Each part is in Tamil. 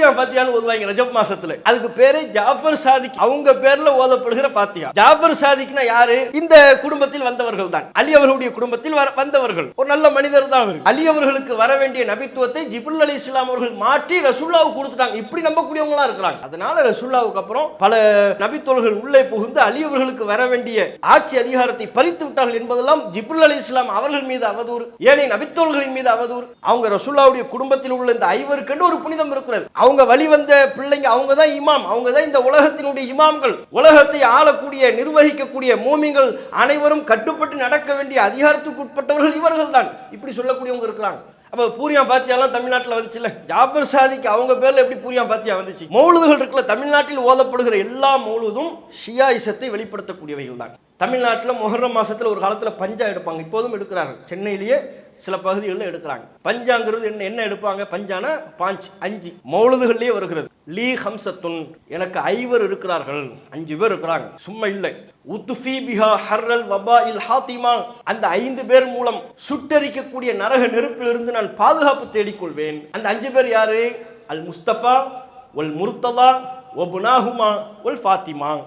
சூர்யா பாத்தியான்னு ஓதுவாங்க ரஜப் மாசத்துல. அதுக்கு பேரு ஜாஃபர் சாதிக். அவங்க பேர்ல ஓதப்படுகிற பாத்தியா? ஜாஃபர் சாதிக்னா யாரு? இந்த குடும்பத்தில் வந்தவர்கள் தான் அலி அவர்களுடைய குடும்பத்தில் வந்தவர்கள். ஒரு நல்ல மனிதர் தான் அவர். அலி அவர்களுக்கு வர வேண்டிய நபித்துவத்தை ஜிபுல் அலி இஸ்லாம் அவர்கள் மாற்றி ரசுல்லாவுக்கு கொடுத்துட்டாங்க. இப்படி நம்பக்கூடியவங்களா இருக்கிறாங்க. அதனால ரசுல்லாவுக்கு அப்புறம் பல நபித்தோள்கள் உள்ளே புகுந்து அலி அவர்களுக்கு வர வேண்டிய ஆட்சி அதிகாரத்தை பறித்து விட்டார்கள் என்பதெல்லாம் ஜிபுல் அலி இஸ்லாம் அவர்கள் மீது அவதூறு. ஏனைய நபித்தோள்களின் மீது அவதூறு. அவங்க ரசுல்லாவுடைய குடும்பத்தில் உள்ள இந்த ஐவருக்கென்று ஒரு புனிதம் இருக்கிறது. அவங்க வழி வந்த பிள்ளைங்க அவங்க தான் இமாம். அவங்க தான் இந்த உலகத்தினுடைய இமாம்கள். உலகத்தை ஆளக்கூடிய நிர்வகிக்கக்கூடிய மூமிகள் அனைவரும் கட்டுப்பட்டு நடக்க வேண்டிய அதிகாரத்துக்கு உட்பட்டவர்கள் இவர்கள் தான் இப்படி சொல்லக்கூடியவங்க இருக்கிறாங்க. அப்ப பூரியா பாத்தியாலாம் தமிழ்நாட்டில் வந்துச்சுல்ல? ஜாபர் சாதிக்கு அவங்க பேர்ல எப்படி பூரியா பாத்தியா வந்துச்சு? மௌலுதுகள் இருக்குல்ல தமிழ்நாட்டில் ஓதப்படுகிற எல்லா மௌலுதும் ஷியாயிசத்தை வெளிப்படுத்தக்கூடியவைகள் தான் தமிழ்நாட்டில் மொஹர்ரம் மாசத்துல ஒரு காலத்துல பஞ்சா எடுப்பாங்க. இப்போதும் எடுக்கிறார்கள். சென்னையிலேயே சில பகுதிகளில் எடுக்கிறாங்க. பஞ்சாங்கிறது என்ன என்ன எடுப்பாங்க? பஞ்சானா பாஞ்ச் அஞ்சு. மௌலுதுகள்லேயே வருகிறது. லீ ஹம்சத்துன். எனக்கு ஐவர் இருக்கிறார்கள். அஞ்சு பேர் இருக்கிறாங்க. சும்மா இல்லை. உத்துஃபி பிஹா ஹர்ரல் வபா இல் ஹாத்திமா. அந்த ஐந்து பேர் மூலம் சுட்டரிக்கக்கூடிய நரக நெருப்பிலிருந்து நான் பாதுகாப்பு தேடிக்கொள்வேன். அந்த அஞ்சு பேர் யாரு? அல் முஸ்தபா ஒல் முர்த்ததா ஒபுனாஹுமா ஒல் ஃபாத்திமா.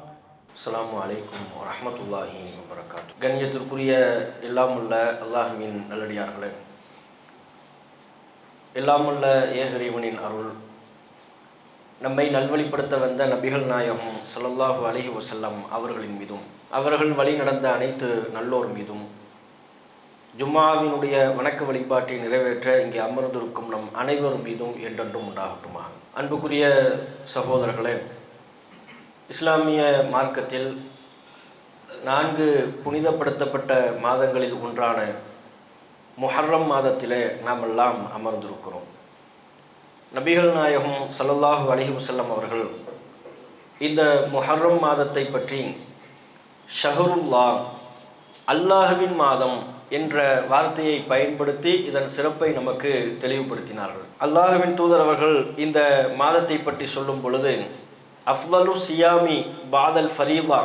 அஸ்லாம் அலைக்கும் வரமத்துல்லாஹி வபரகாத்து கண்ணியத்திற்குரிய எல்லாம் உள்ள அல்லாஹுவின் நல்லடியார்களே எல்லாம் உள்ள ஏகரிவனின் அருள் நம்மை நல்வழிப்படுத்த வந்த நபிகள் நாயகம் சல்லல்லாஹு அலஹி வசல்லம் அவர்களின் மீதும் அவர்கள் வழி நடந்த அனைத்து நல்லோர் மீதும் ஜும்மாவினுடைய வணக்க வழிபாட்டை நிறைவேற்ற இங்கே அமர்ந்திருக்கும் நம் அனைவர் மீதும் என்றென்றும் உண்டாகட்டுமா அன்புக்குரிய சகோதரர்களே இஸ்லாமிய மார்க்கத்தில் நான்கு புனிதப்படுத்தப்பட்ட மாதங்களில் ஒன்றான முஹர்ரம் மாதத்திலே நாம் எல்லாம் அமர்ந்திருக்கிறோம். நபிகள் நாயகம் சல்லல்லாஹு அலைஹி வஸல்லம் அவர்கள் இந்த முஹர்ரம் மாதத்தை பற்றி ஷஹருல்லா அல்லாஹுவின் மாதம் என்ற வார்த்தையை பயன்படுத்தி இதன் சிறப்பை நமக்கு தெளிவுபடுத்தினார்கள். அல்லாஹுவின் தூதர் அவர்கள் இந்த மாதத்தை பற்றி சொல்லும் பொழுது அஃலலு சியாமி பாதல் ஃபரீதா.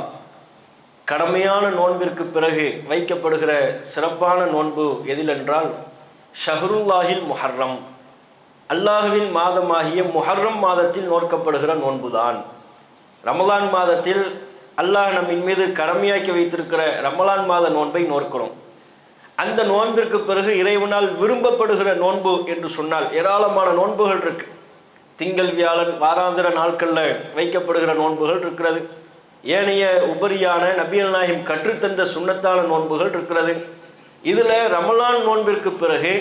கடமையான நோன்பிற்கு பிறகு வைக்கப்படுகிற சிறப்பான நோன்பு எதிலென்றால் ஷஹருல்லாஹில் முஹர்ரம். அல்லாஹுவின் மாதமாகிய முஹர்ரம் மாதத்தில் நோக்கப்படுகிற நோன்புதான். ரமலான் மாதத்தில் அல்லாஹ் நம்மின் மீது கடமையாக்கி வைத்திருக்கிற ரமலான் மாத நோன்பை நோக்கிறோம் அந்த நோன்பிற்கு பிறகு இறைவனால் விரும்பப்படுகிற நோன்பு என்று சொன்னால் ஏராளமான நோன்புகள் இருக்குது திங்கள் வியாழன் வாராந்திர நாட்களில் வைக்கப்படுகிற நோன்புகள் இருக்கிறது. ஏனைய உபரியான நபியல் நாயகம் கற்றுத்தந்த சுண்ணத்தான நோன்புகள் இருக்கிறது. இதில் ரமலான் நோன்பிற்கு பிறகு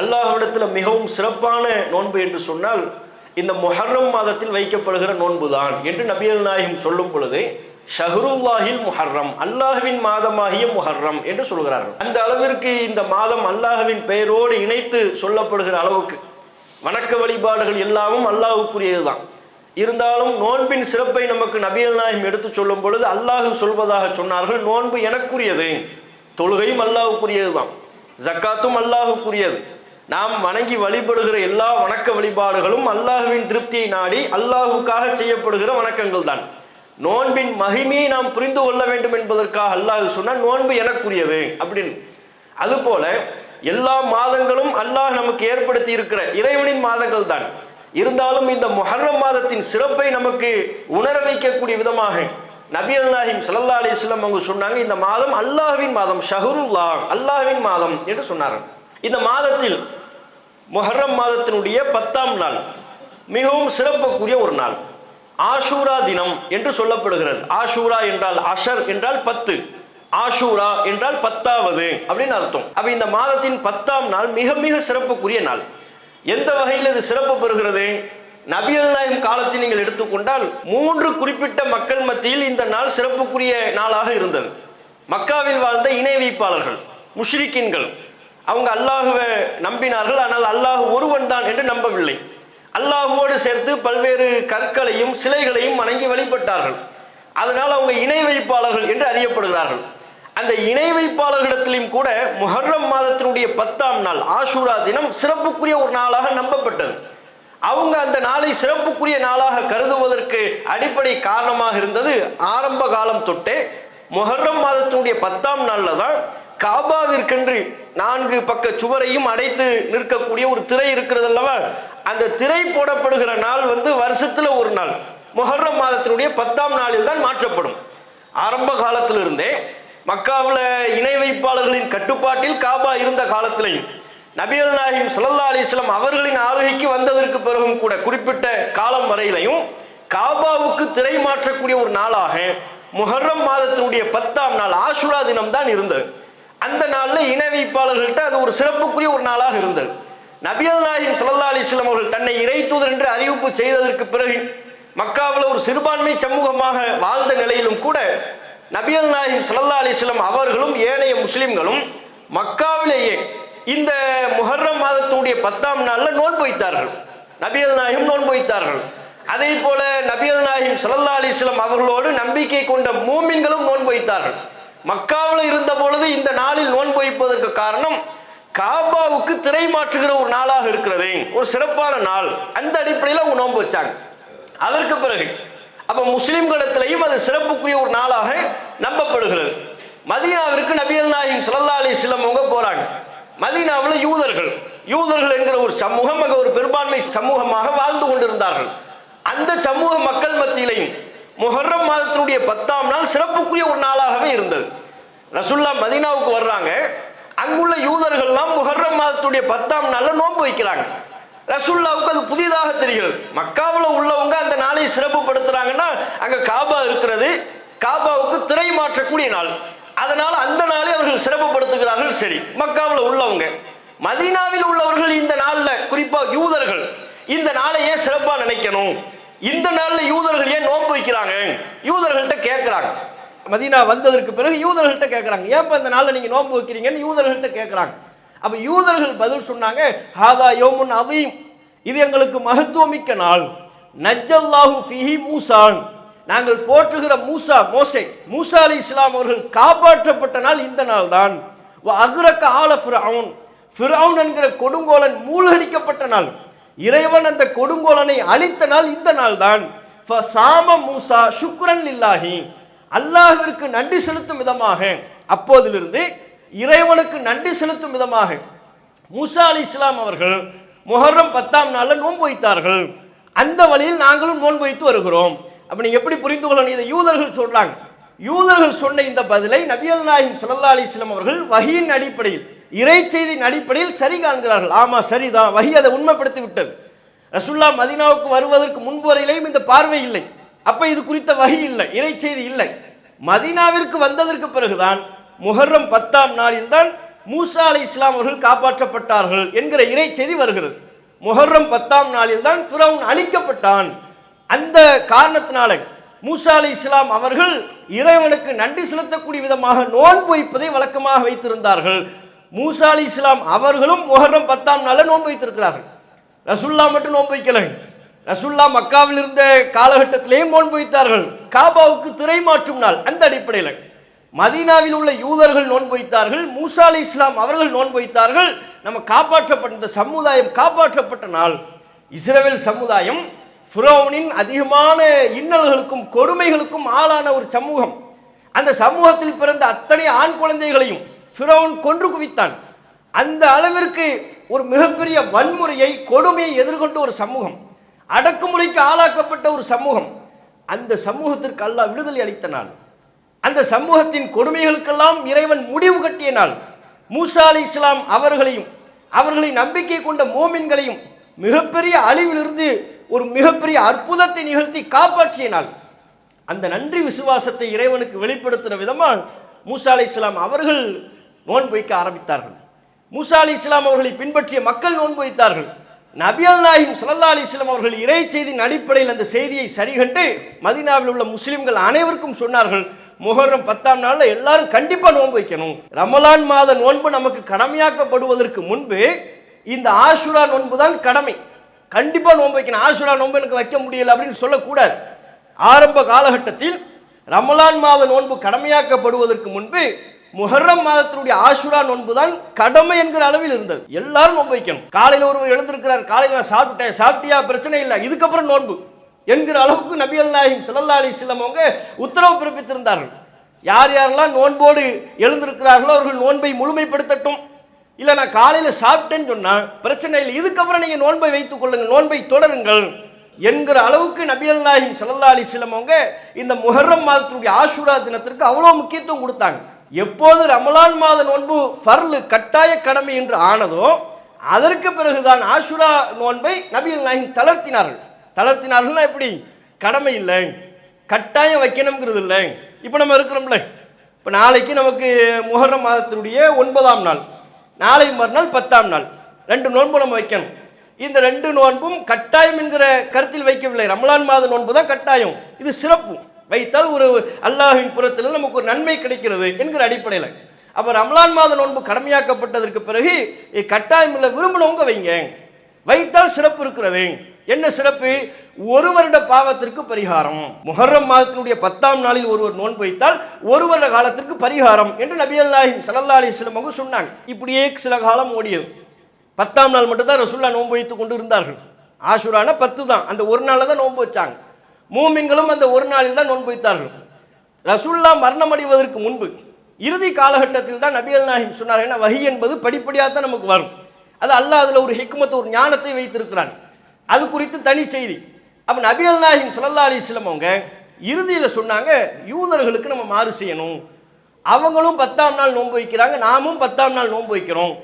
அல்லாஹ்விடத்தில் மிகவும் சிறப்பான நோன்பு என்று சொன்னால் இந்த முஹர்ரம் மாதத்தில் வைக்கப்படுகிற நோன்பு தான் என்று நபியல் நாயகம் சொல்லும் பொழுது ஷஹருல்லாஹில் முஹர்ரம் அல்லாஹுவின் மாதமாகிய முஹர்ரம் என்று சொல்கிறார்கள். அந்த அளவிற்கு இந்த மாதம் அல்லாஹுவின் பெயரோடு இணைத்து சொல்லப்படுகிற அளவுக்கு வணக்க வழிபாடுகள் எல்லாமும் அல்லாஹுக்குரியதுதான். இருந்தாலும் நோன்பின் சிறப்பை நமக்கு நபியல் நாயகம் எடுத்து சொல்லும் பொழுது அல்லாஹு சொல்வதாக சொன்னார்கள் நோன்பு எனக்குரியது. தொழுகையும் அல்லாஹுக்குரியதுதான். ஜக்காத்தும் அல்லாஹுக்குரியது. நாம் வணங்கி வழிபடுகிற எல்லா வணக்க வழிபாடுகளும் அல்லாஹுவின் திருப்தியை நாடி அல்லாஹுக்காக செய்யப்படுகிற வணக்கங்கள் தான் நோன்பின் மகிமையை நாம் புரிந்து கொள்ள வேண்டும் என்பதற்காக அல்லாஹு சொன்னால் நோன்பு எனக்குரியது அப்படின்னு. அதுபோல எல்லா மாதங்களும் அல்லாஹ் நமக்கு ஏற்படுத்தி இருக்கிற இறைவனின் மாதங்கள் தான் இருந்தாலும் இந்த மொஹர்ரம் மாதத்தின் சிறப்பை நமக்கு உணர வைக்கக்கூடிய விதமாக நபி அல்லாஹிம் சல்லா அலிஸ்லாம் அவங்க சொன்னாங்க இந்த மாதம் அல்லாஹ்வின் மாதம் ஷஹருல்லா அல்லாஹ்வின் மாதம் என்று சொன்னார்கள். இந்த மாதத்தில் மொஹர்ரம் மாதத்தினுடைய பத்தாம் நாள் மிகவும் சிறப்புக்குரிய ஒரு நாள். ஆஷூரா தினம் என்று சொல்லப்படுகிறது. ஆஷூரா என்றால் அஷர் என்றால் பத்து. ஆஷூரா என்றால் பத்தாவது அப்படின்னு அர்த்தம். அப்ப இந்த மாதத்தின் பத்தாம் நாள் மிக மிக சிறப்புக்குரிய நாள். எந்த வகையில் இது சிறப்பு பெறுகிறது? நபியல் நாயம் காலத்தில் நீங்கள் எடுத்துக்கொண்டால் மூன்று குறிப்பிட்ட மக்கள் மத்தியில் இந்த நாள் சிறப்புக்குரிய நாளாக இருந்தது. மக்காவில் வாழ்ந்த இணை வைப்பாளர்கள் முஷ்ரிக்கின்கள் அவங்க அல்லாஹுவை நம்பினார்கள். ஆனால் அல்லாஹ் ஒருவன் தான் என்று நம்பவில்லை. அல்லாஹுவோடு சேர்த்து பல்வேறு கற்களையும் சிலைகளையும் வணங்கி வழிபட்டார்கள். அதனால் அவங்க இணை வைப்பாளர்கள் என்று அறியப்படுகிறார்கள். அந்த இணை வைப்பாளர்களிடத்திலும் கூட முஹர்ரம் மாதத்தினுடைய பத்தாம் நாள் ஆஷூரா தினம் சிறப்புக்குரிய ஒரு நாளாக நம்பப்பட்டது. அவங்க அந்த நாளை சிறப்புக்குரிய நாளாக கருதுவதற்கு அடிப்படை காரணமாக இருந்தது. ஆரம்ப காலம் தொட்டே முஹர்ரம் மாதத்தினுடைய பத்தாம் நாளில் தான் காபாவிற்கென்று நான்கு பக்க சுவரையும் அடைத்து நிற்கக்கூடிய ஒரு திரை இருக்கிறது அல்லவா? அந்த திரை போடப்படுகிற நாள் வந்து வருஷத்துல ஒரு நாள். முஹர்ரம் மாதத்தினுடைய பத்தாம் நாளில் தான் மாற்றப்படும். ஆரம்ப காலத்திலிருந்தே மக்காவில் இணை வைப்பாளர்களின் கட்டுப்பாட்டில் காபா இருந்த காலத்திலையும் நபிகள் நாயகம் ஸல்லல்லாஹு அலைஹி அவர்களின் ஆளுகைக்கு வந்ததற்கு பிறகும் கூட குறிப்பிட்ட காலம் வரையிலையும் காபாவுக்கு திரை மாற்றக்கூடிய ஒரு நாளாக முஹர்ரம் மாதத்தினுடைய பத்தாம் நாள் ஆஷுரா தினம் தான் இருந்தது. அந்த நாளில் இணை வைப்பாளர்கள்ட்ட அது ஒரு சிறப்புக்குரிய ஒரு நாளாக இருந்தது. நபியல் நாயகம் ஸல்லல்லாஹு அலைஹி அவர்கள் தன்னை இறை தூதர் என்று அறிவிப்பு செய்ததற்கு பிறகு மக்காவில் ஒரு சிறுபான்மை சமூகமாக வாழ்ந்த நிலையிலும் கூட நபியல் நாயிம் சல்லா அலிஸ்லாம் அவர்களும் ஏனைய முஸ்லிம்களும் மக்காவிலேயே இந்த முஹர்ரம் மாதத்துடைய பத்தாம் நாளில் நோன்பு வைத்தார்கள். நபியல் நாயகம் நோன்பு வைத்தார்கள். அதே போல நபியல் நாயிம் சல்லா அலிஸ்லாம் அவர்களோடு நம்பிக்கை கொண்ட மூமின்களும் நோன்பு வைத்தார்கள். மக்காவில் இருந்த பொழுது இந்த நாளில் நோன்பு வைப்பதற்கு காரணம் காபாவுக்கு திரை மாற்றுகிற ஒரு நாளாக இருக்கிறது. ஒரு சிறப்பான நாள். அந்த அடிப்படையில் அவங்க நோன்பு வச்சாங்க. அதற்கு பிறகு அப்ப முஸ்லிம்களிடத்திலையும் அது சிறப்புக்குரிய ஒரு நாளாக நம்பப்படுகிறது. மதீனாவிற்கு நபியல் நாயும் ஸல்லல்லாஹு அலி வஸல்லம் அவங்க போறாங்க. மதீனாவில் யூதர்கள் யூதர்கள் என்கிற ஒரு சமூகம் அங்கே ஒரு பெரும்பான்மை சமூகமாக வாழ்ந்து கொண்டிருந்தார்கள். அந்த சமூக மக்கள் மத்தியிலையும் முஹர்ரம் மாதத்தினுடைய பத்தாம் நாள் சிறப்புக்குரிய ஒரு நாளாகவே இருந்தது. ரசுல்லா மதீனாவுக்கு வர்றாங்க. அங்குள்ள யூதர்கள்லாம் முஹர்ரம் மாதத்துடைய பத்தாம் நாளில் நோன்பு வைக்கிறாங்க. ரசுல்லாவுக்கு அது புதிதாக தெரிகிறது. மக்காவில் உள்ளவங்க அந்த நாளை சிறப்புப்படுத்துகிறாங்கன்னா அங்கே காபா இருக்கிறது. காபாவுக்கு திரை மாற்றக்கூடிய நாள். அதனால் அந்த நாளை அவர்கள் சிறப்புப்படுத்துகிறார்கள் சரி. மக்காவில் உள்ளவங்க. மதீனாவில் உள்ளவர்கள் இந்த நாளில் குறிப்பாக யூதர்கள் இந்த நாளை ஏன் சிறப்பாக நினைக்கணும்? இந்த நாளில் யூதர்கள் ஏன் நோன்பு வைக்கிறாங்க? யூதர்கள்ட்ட கேட்குறாங்க மதீனா வந்ததற்கு பிறகு யூதர்கள்ட்ட கேட்குறாங்க ஏன் இந்த நாளில் நீங்கள் நோன்பு வைக்கிறீங்கன்னு யூதர்கள்ட்ட கேட்குறாங்க அப்போ யூதர்கள் பதில் சொன்னாங்க ஹாதா யோமுன் அதையும் இது எங்களுக்கு மகத்துவமிக்க நாள். நஜல்லாஹு ஃபிஹி மூசான். நாங்கள் போற்றுகிற மூசா மோசை மூசா அலி இஸ்லாம் அவர்கள் காப்பாற்றப்பட்ட நாள் இந்த நாள் தான் அகுரக்க ஆல ஃபிரவுன் ஃபிரவுன் என்கிற கொடுங்கோலன் மூழ்கடிக்கப்பட்ட நாள். இறைவன் அந்த கொடுங்கோலனை அழித்த நாள் இந்த நாள் தான் சாம மூசா சுக்ரன் இல்லாஹி அல்லாஹிற்கு நன்றி செலுத்தும் விதமாக அப்போதிலிருந்து இறைவனுக்கு நன்றி செலுத்தும் விதமாக மூசா அலி இஸ்லாம் அவர்கள் முஹர்ரம் பத்தாம் நாளில் நோன்பு வைத்தார்கள். அந்த வழியில் நாங்களும் நோன்பு வைத்து வருகிறோம். அப்ப எப்படி புரிந்து கொள்ளணும்? இதை யூதர்கள் சொல்றாங்க. யூதர்கள் சொன்ன இந்த பதிலை நபியல் நாயிம் சல்லா அலிஸ்லாம் அவர்கள் வகையின் அடிப்படையில் இறை செய்தியின் அடிப்படையில் சரி காண்கிறார்கள். ஆமா சரிதான். வகி அதை உண்மைப்படுத்தி விட்டது. ரசுல்லா மதீனாவுக்கு வருவதற்கு முன்பு வரையிலையும் இந்த பார்வை இல்லை. அப்ப இது குறித்த வகி இல்லை இறை செய்தி இல்லை. மதீனாவிற்கு வந்ததற்கு பிறகுதான் முஹர்ரம் பத்தாம் நாளில் தான் மூசா அலி இஸ்லாம் அவர்கள் காப்பாற்றப்பட்டார்கள் என்கிற இறை செய்தி வருகிறது. முஹர்ரம் பத்தாம் நாளில் தான் ஃபிரௌன் அழிக்கப்பட்டான். அந்த காரணத்தினால மூசா அலி இஸ்லாம் அவர்கள் இறைவனுக்கு நன்றி செலுத்தக்கூடிய விதமாக நோன்பு வைப்பதை வழக்கமாக வைத்திருந்தார்கள். மூசா அலி இஸ்லாம் அவர்களும் முஹர்ரம் பத்தாம் நாளில் நோன்பு வைத்திருக்கிறார்கள். ரசுல்லா மட்டும் நோன்பு வைக்கல. ரசுல்லா மக்காவில் இருந்த காலகட்டத்திலேயும் நோன்பு வைத்தார்கள். காபாவுக்கு திரை மாற்றும் நாள் அந்த அடிப்படையில். மதீனாவில் உள்ள யூதர்கள் நோன்பு வைத்தார்கள் மூசா அலி இஸ்லாம் அவர்கள் நோன்பு வைத்தார்கள். நம்ம காப்பாற்றப்பட்ட இந்த சமுதாயம் காப்பாற்றப்பட்ட நாள் இஸ்ரேல் சமுதாயம் ஃபிரோனின் அதிகமான இன்னல்களுக்கும் கொடுமைகளுக்கும் ஆளான ஒரு சமூகம். அந்த சமூகத்தில் பிறந்த அத்தனை ஆண் குழந்தைகளையும் ஃபிரோன் கொன்று குவித்தான். அந்த அளவிற்கு ஒரு மிகப்பெரிய வன்முறையை கொடுமையை எதிர்கொண்ட ஒரு சமூகம். அடக்குமுறைக்கு ஆளாக்கப்பட்ட ஒரு சமூகம். அந்த சமூகத்திற்கு அல்லாஹ் விடுதலை அளித்த நாள். அந்த சமூகத்தின் கொடுமைகளுக்கெல்லாம் இறைவன் முடிவு கட்டிய நாள் மூசா அலி இஸ்லாம் அவர்களையும் அவர்களை நம்பிக்கை கொண்ட மோமின்களையும் மிகப்பெரிய அழிவிலிருந்து ஒரு மிகப்பெரிய அற்புதத்தை நிகழ்த்தி காப்பாற்றிய நாள் அந்த நன்றி விசுவாசத்தை இறைவனுக்கு வெளிப்படுத்துகிற விதமாக மூசா அலி இஸ்லாம் அவர்கள் நோன்பு வைக்க ஆரம்பித்தார்கள். மூசா அலி இஸ்லாம் அவர்களை பின்பற்றிய மக்கள் நோன்பு வைத்தார்கள் நபியல் நாயிம் சல்லா அலி இஸ்லாம் அவர்கள் இறை செய்தியின் அடிப்படையில் அந்த செய்தியை சரிகண்டு மதீனாவில் உள்ள முஸ்லிம்கள் அனைவருக்கும் சொன்னார்கள். முஹர்ரம் பத்தாம் நாளில் எல்லாரும் கண்டிப்பாக நோன்பு வைக்கணும். ரமலான் மாத நோன்பு நமக்கு கடமையாக்கப்படுவதற்கு முன்பு இந்த ஆஷுரா நோன்பு தான் கடமை. கண்டிப்பாக நோன்பு வைக்கணும். ஆஷுரா நோன்பு எனக்கு வைக்க முடியல அப்படின்னு சொல்லக்கூடாது. ஆரம்ப காலகட்டத்தில் ரமலான் மாத நோன்பு கடமையாக்கப்படுவதற்கு முன்பு முஹர்ரம் மாதத்தினுடைய ஆஷுரா நோன்பு தான் கடமை என்கிற அளவில் இருந்தது. எல்லாரும் நோன்பு வைக்கணும். காலையில் ஒருவர் எழுந்திருக்கிறார். காலையில் நான் சாப்பிட்டேன். சாப்பிட்டியா? பிரச்சனை இல்லை. இதுக்கப்புறம் நோன்பு. என்கிற அளவுக்கு நபிகள் நாயகம் சிலல்லா அலி வஸல்லம் அவங்க உத்தரவு பிறப்பித்திருந்தார்கள். யார் யாரெல்லாம் நோன்போடு எழுந்திருக்கிறார்களோ அவர்கள் நோன்பை முழுமைப்படுத்தட்டும். இல்லை நான் காலையில் சாப்பிட்டேன்னு சொன்னால் பிரச்சனை இல்லை. இதுக்கப்புறம் நீங்கள் நோன்பை வைத்துக் கொள்ளுங்கள் நோன்பை தொடருங்கள் என்கிற அளவுக்கு நபியல் நாயிம் சல்லா அலிஸ்லம் அவங்க இந்த முஹர்ரம் மாதத்தினுடைய ஆஷுரா தினத்திற்கு அவ்வளோ முக்கியத்துவம் கொடுத்தாங்க. எப்போது ரமலான் மாத நோன்பு ஃபர்லு கட்டாய கடமை என்று ஆனதோ அதற்கு பிறகுதான் ஆஷுரா நோன்பை நபியல் நாயிம் தளர்த்தினார்கள். தளர்த்தினார்கள்னா எப்படி? கடமை இல்லை. கட்டாயம் வைக்கணுங்கிறது இல்லை. இப்போ நம்ம இருக்கிறோம்ல. இப்போ நாளைக்கு நமக்கு முகரம் மாதத்தினுடைய ஒன்பதாம் நாள். நாளை மறுநாள் பத்தாம் நாள். ரெண்டு நோன்பு நம்ம வைக்கணும். இந்த ரெண்டு நோன்பும் கட்டாயம் என்கிற கருத்தில் வைக்கவில்லை. ரமலான் மாத நோன்பு தான் கட்டாயம். இது சிறப்பு. வைத்தால் ஒரு அல்லாஹின் புறத்திலிருந்து நமக்கு ஒரு நன்மை கிடைக்கிறது என்கிற அடிப்படையில். அப்போ ரமலான் மாத நோன்பு கடமையாக்கப்பட்டதற்கு பிறகு கட்டாயம் இல்லை. விரும்பினவங்க வைங்க. வைத்தால் சிறப்பு இருக்கிறது. என்ன சிறப்பு? ஒரு வருட பாவத்திற்கு பரிகாரம். முஹர்ரம் மாதத்தினுடைய பத்தாம் நாளில் ஒருவர் நோன்பு வைத்தால் ஒரு வருட காலத்திற்கு பரிகாரம் என்று நபியல் நாயிம் சல்லல்லா அலிஸ்லம் அவங்க சொன்னாங்க. இப்படியே சில காலம் ஓடியது. பத்தாம் நாள் மட்டும்தான் ரசுல்லா நோன்பு வைத்து கொண்டு இருந்தார்கள் ஆசுரான பத்து தான். அந்த ஒரு நாளில் தான் நோன்பு வச்சாங்க. மூமின்களும் அந்த ஒரு நாளில் தான் நோன்பு வைத்தார்கள். ரசுல்லா மரணம் அடைவதற்கு முன்பு இறுதி காலகட்டத்தில் தான் நபியல் நாயகம் சொன்னார் ஏன்னா வகி என்பது படிப்படியாக தான் நமக்கு வரும். அது அல்லாஹ் அதில் ஒரு ஹிக்மத் ஒரு ஞானத்தை வைத்திருக்கிறான். அது குறித்து தனி செய்தி. அப்போ நபிகள் நாயகம் ஸல்லல்லாஹு அலிஸ்லம் அவங்க இறுதியில் சொன்னாங்க யூதர்களுக்கு நம்ம மாறு செய்யணும். அவங்களும் பத்தாம் நாள் நோன்பு வைக்கிறாங்க நாமும் பத்தாம் நாள் நோன்பு வைக்கிறோம்.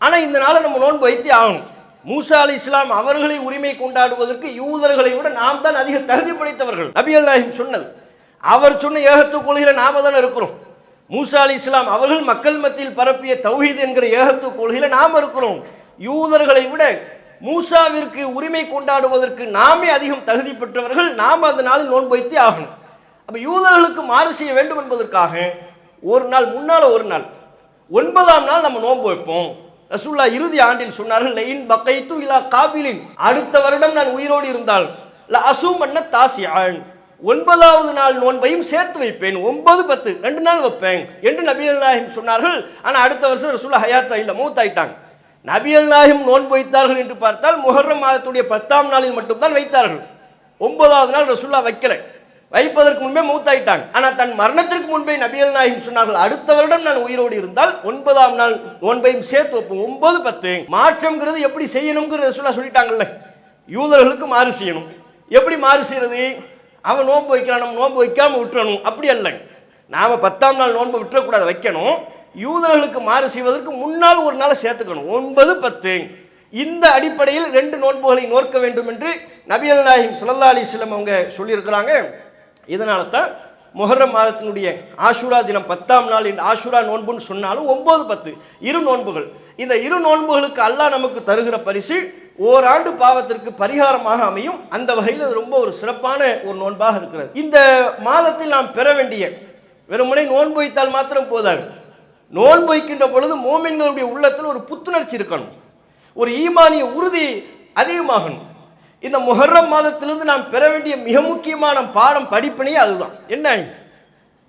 ஆனால் இந்த நாளை நம்ம நோன்பு வைத்தே ஆகணும். மூசா அலி இஸ்லாம் அவர்களை உரிமை கொண்டாடுவதற்கு யூதர்களை விட நாம் தான் அதிக தகுதி படைத்தவர்கள் நபிகள் நாயகம் சொன்னது. அவர் சொன்ன ஏகத்துவ கொள்கையில் நாம தான் இருக்கிறோம். மூசா அலி இஸ்லாம் அவர்கள் மக்கள் மத்தியில் பரப்பிய தௌஹீத் என்கிற ஏகத்துவ கொள்கையில் நாம் இருக்கிறோம். யூதர்களை விட மூசாவிற்கு உரிமை கொண்டாடுவதற்கு நாமே அதிகம் தகுதி பெற்றவர்கள் நாம் அந்த நாளில் நோன்பு வைத்தே ஆகணும். அப்போ யூதர்களுக்கு மாறு செய்ய வேண்டும் என்பதற்காக ஒரு நாள் முன்னால் ஒரு நாள் ஒன்பதாம் நாள் நம்ம நோன்பு வைப்போம். ரசூல்லா இறுதி ஆண்டில் சொன்னார்கள் லைன் பக்கைத்து இலா காபிலின். அடுத்த வருடம் நான் உயிரோடு இருந்தால் ல அசூம் பண்ண தாசியான். ஒன்பதாவது நாள் நோன்பையும் சேர்த்து வைப்பேன். ஒன்பது பத்து ரெண்டு நாள் வைப்பேன் என்று நபிகள் சொன்னார்கள். ஆனால் அடுத்த வருஷம் ரசூல்லா ஹயாத்தா இல்லை மூத்தாயிட்டாங்க. நபியல் நாயகம் நோன்பு வைத்தார்கள் என்று பார்த்தால் முகர்ரம் மாதத்துடைய பத்தாம் நாளில் மட்டும்தான் வைத்தார்கள். ஒன்பதாவது நாள் ரசுல்லா வைக்கல. வைப்பதற்கு முன்பே மூத்தாயிட்டாங்க. ஆனால் தன் மரணத்திற்கு முன்பே நபியல் நாயகம் சொன்னார்கள் அடுத்த வருடம் நான் உயிரோடு இருந்தால் ஒன்பதாம் நாள் நோன்பையும் சேர்த்து வைப்போம். ஒன்பது பத்து. மாற்றம்ங்கிறது எப்படி செய்யணுங்கிற ரசுல்லா சொல்லிட்டாங்கல்ல. யூதர்களுக்கு மாறு செய்யணும். எப்படி மாறு செய்யறது? அவன் நோன்பு வைக்கிறான் நம்ம நோன்பு வைக்காமல் விட்டுறணும். அப்படி அல்ல. நாம் பத்தாம் நாள் நோன்பு விட்டுறக்கூடாது வைக்கணும். யூதர்களுக்கு மாறு செய்வதற்கு முன்னால் ஒரு நாளை சேர்த்துக்கணும். ஒன்பது பத்து. இந்த அடிப்படையில் ரெண்டு நோன்புகளை நோக்க வேண்டும் என்று நபியல் நாயிம் சுல்லா அலிஸ்லம் அவங்க சொல்லியிருக்கிறாங்க. இதனால தான் முஹர்ரம் மாதத்தினுடைய ஆஷுரா தினம் பத்தாம் நாள் இந்த ஆஷுரா நோன்புன்னு சொன்னாலும் ஒன்பது பத்து. இரு நோன்புகள். இந்த இரு நோன்புகளுக்கு அல்லாஹ் நமக்கு தருகிற பரிசு ஓராண்டு பாவத்திற்கு பரிகாரமாக அமையும். அந்த வகையில் அது ரொம்ப ஒரு சிறப்பான ஒரு நோன்பாக இருக்கிறது. இந்த மாதத்தில் நாம் பெற வேண்டிய வெறுமனை நோன்பு வைத்தால் மாத்திரம் போதாது. நோன்பு வைக்கின்ற பொழுது மோமின்களுடைய உள்ளத்தில் ஒரு புத்துணர்ச்சி இருக்கணும். ஒரு ஈமானிய உறுதி அதிகமாகணும். இந்த முஹர்ரம் மாதத்திலிருந்து நாம் பெற வேண்டிய மிக முக்கியமான பாடம் படிப்பினையே அதுதான். என்ன?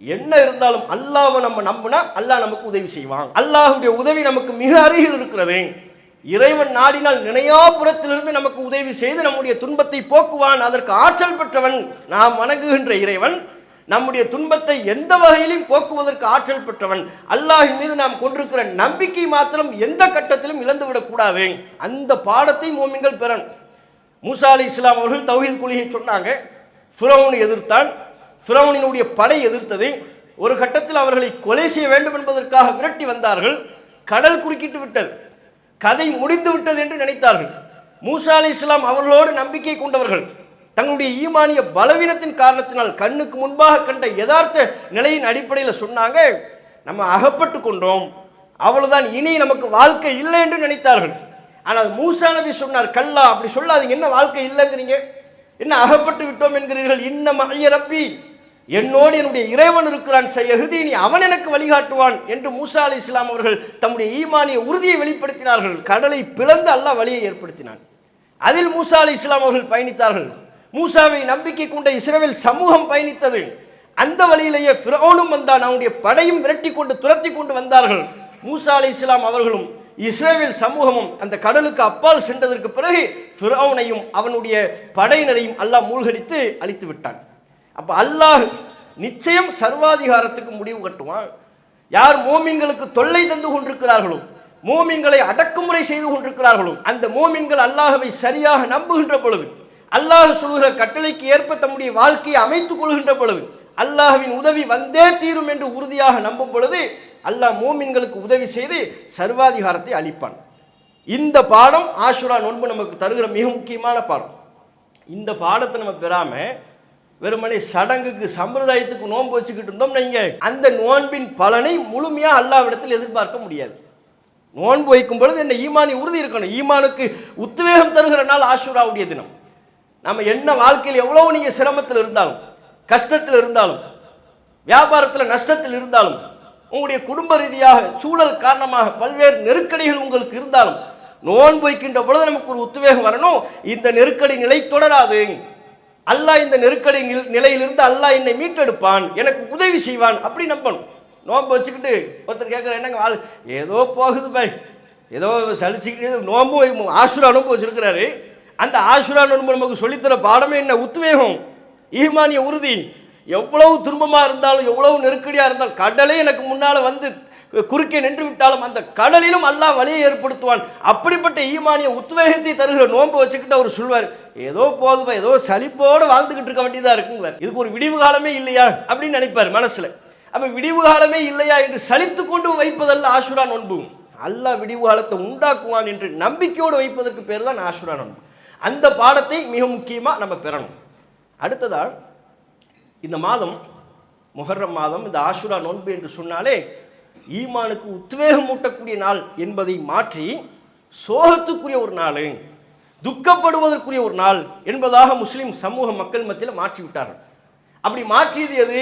என்ன இருந்தாலும் அல்லாவை நம்ம நம்பினா அல்லாஹ் நமக்கு உதவி செய்வான். அல்லாஹுடைய உதவி நமக்கு மிக அருகில் இருக்கிறது. இறைவன் நாடினால் நினையாபுரத்திலிருந்து நமக்கு உதவி செய்து நம்முடைய துன்பத்தை போக்குவான். அதற்கு ஆற்றல் பெற்றவன் நாம் வணங்குகின்ற இறைவன். நம்முடைய துன்பத்தை எந்த வகையிலும் போக்குவதற்கு ஆற்றல் பெற்றவன். அல்லாஹின் மீது நாம் கொண்டிருக்கிற நம்பிக்கை மாத்திரம் எந்த கட்டத்திலும் இழந்துவிடக்கூடாது அந்த பாடத்தை மோமிங்கள் பெறணும் மூசா அலி இஸ்லாம் அவர்கள் தௌஹீத் கொள்கையை சொன்னாங்க. ஃபிரௌன் எதிர்த்தான். ஃபிரௌனினுடைய படை எதிர்த்தது. ஒரு கட்டத்தில் அவர்களை கொலை செய்ய வேண்டும் என்பதற்காக விரட்டி வந்தார்கள். கடல் குறுக்கிட்டு விட்டது. கதை முடிந்து விட்டது என்று நினைத்தார்கள். மூசா அலி இஸ்லாம் அவர்களோடு நம்பிக்கை கொண்டவர்கள். தங்களுடைய ஈமானிய பலவீனத்தின் காரணத்தினால் கண்ணுக்கு முன்பாக கண்ட யதார்த்த நிலையின் அடிப்படையில் சொன்னாங்க நம்ம அகப்பட்டு கொண்டோம். அவ்வளவுதான். இனி நமக்கு வாழ்க்கை இல்லை என்று நினைத்தார்கள். ஆனால் மூசா நபி சொன்னார் கல்லா அப்படி சொல்லாதீங்க. என்ன வாழ்க்கை இல்லைங்கிறீங்க? என்ன அகப்பட்டு விட்டோம் என்கிறீர்கள்? இன்னும் ஐயரப்பி என்னோடு என்னுடைய இறைவன் இருக்கிறான். செய்யகுதி நீ அவன் எனக்கு வழிகாட்டுவான். என்று மூசா அலி இஸ்லாம் அவர்கள் தம்முடைய ஈமானிய உறுதியை வெளிப்படுத்தினார்கள். கடலை பிளந்து அல்லாஹ் வழியை ஏற்படுத்தினான். அதில் மூசா அலி இஸ்லாம் அவர்கள் பயணித்தார்கள். மூசாவை நம்பிக்கை கொண்ட இஸ்ரேவில் சமூகம் பயணித்தது. அந்த வழியிலேயே ஃபிரௌனும் வந்தான். அவனுடைய படையும் விரட்டி கொண்டு துரத்தி கொண்டு வந்தார்கள். மூசா அலி இஸ்லாம் அவர்களும் இஸ்ரேல் சமூகமும் அந்த கடலுக்கு அப்பால் சென்றதற்கு பிறகு ஃபிரௌனையும் அவனுடைய படையினரையும் அல்லாஹ் மூழ்கடித்து அழித்து விட்டான். அப்போ அல்லாஹ் நிச்சயம் சர்வாதிகாரத்துக்கு முடிவு கட்டுவான். யார் மோமின்களுக்கு தொல்லை தந்து கொண்டிருக்கிறார்களோ மோமின்களை அடக்குமுறை செய்து கொண்டிருக்கிறார்களோ அந்த மோமின்கள் அல்லாஹவை சரியாக நம்புகின்ற பொழுது அல்லாஹ் சொல்கிற கட்டளைக்கு ஏற்ப தம்முடைய வாழ்க்கையை அமைத்துக் கொள்கின்ற பொழுது அல்லாஹ்வின் உதவி வந்தே தீரும் என்று உறுதியாக நம்பும் பொழுது அல்லாஹ் மூமின்களுக்கு உதவி செய்து சர்வாதிகாரத்தை அளிப்பான். இந்த பாடம் ஆஷுரா நோன்பு நமக்கு தருகிற மிக முக்கியமான பாடம். இந்த பாடத்தை நம்ம பெறாமல் வெறுமனே சடங்குக்கு சம்பிரதாயத்துக்கு நோன்பு வச்சுக்கிட்டு இருந்தோம் நீங்கள் அந்த நோன்பின் பலனை முழுமையாக அல்லாவிடத்தில் எதிர்பார்க்க முடியாது. நோன்பு வைக்கும் பொழுது என்ன ஈமானி உறுதி இருக்கணும். ஈமானுக்கு உத்வேகம் தருகிற நாள் ஆஷுராவுடைய தினம். நம்ம என்ன வாழ்க்கையில் எவ்வளவு நீங்க சிரமத்தில் இருந்தாலும் கஷ்டத்தில் இருந்தாலும் வியாபாரத்தில் நஷ்டத்தில் இருந்தாலும் உங்களுடைய குடும்ப ரீதியாக சூழல் காரணமாக பல்வேறு நெருக்கடிகள் உங்களுக்கு இருந்தாலும் நோன்பு வைக்கின்ற பொழுது நமக்கு ஒரு உத்வேகம் வரணும். இந்த நெருக்கடி நிலை தொடராது. அல்லாஹ் இந்த நெருக்கடி நிலையிலிருந்து அல்லாஹ் என்னை மீட்டெடுப்பான் எனக்கு உதவி செய்வான் அப்படி நம்பணும். நோன்பு வச்சுக்கிட்டு ஒருத்தர் கேட்குற என்னங்க வாழ் ஏதோ போகுது பாய். ஏதோ சலிச்சுக்கிட்டு நோன்பு வை- அனுபவிச்சிருக்கிறாரு. அந்த ஆசுரா நோன்பு நமக்கு சொல்லித்தர பாடமே என்ன? உத்வேகம். ஈமானிய உறுதி. எவ்வளவு துன்பமாக இருந்தாலும் எவ்வளவு நெருக்கடியாக இருந்தாலும் கடலே எனக்கு முன்னால் வந்து குறுக்கே நின்று விட்டாலும் அந்த கடலிலும் அல்லாஹ் வழியை ஏற்படுத்துவான். அப்படிப்பட்ட ஈமானிய உத்வேகத்தை தருகிற நோன்பு வச்சுக்கிட்டு அவர் சொல்வார் ஏதோ போதுமா ஏதோ சலிப்போடு வாழ்ந்துக்கிட்டு இருக்க வேண்டியதாக இருக்குங்குவார் இதுக்கு ஒரு விடிவு காலமே இல்லையா? அப்படின்னு நினைப்பார் மனசில். அப்போ விடிவு காலமே இல்லையா என்று சலித்து கொண்டு வைப்பதல்ல ஆசுரா நோன்பு. அல்லாஹ் விடிவு காலத்தை உண்டாக்குவான் என்று நம்பிக்கையோடு வைப்பதற்கு பேர் தான் ஆசுரா நோன்பு. அந்த பாடத்தை மிக முக்கியமாக நம்ம பெறணும். அடுத்ததாக இந்த மாதம் முஹர்ரம் மாதம் இந்த ஆஷுரா நோன்பு என்று சொன்னாலே ஈமானுக்கு உத்வேகம் ஊட்டக்கூடிய நாள் என்பதை மாற்றி சோகத்துக்குரிய ஒரு நாள் துக்கப்படுவதற்குரிய ஒரு நாள் என்பதாக முஸ்லீம் சமூக மக்கள் மத்தியில் மாற்றி விட்டார்கள். அப்படி மாற்றியது எது?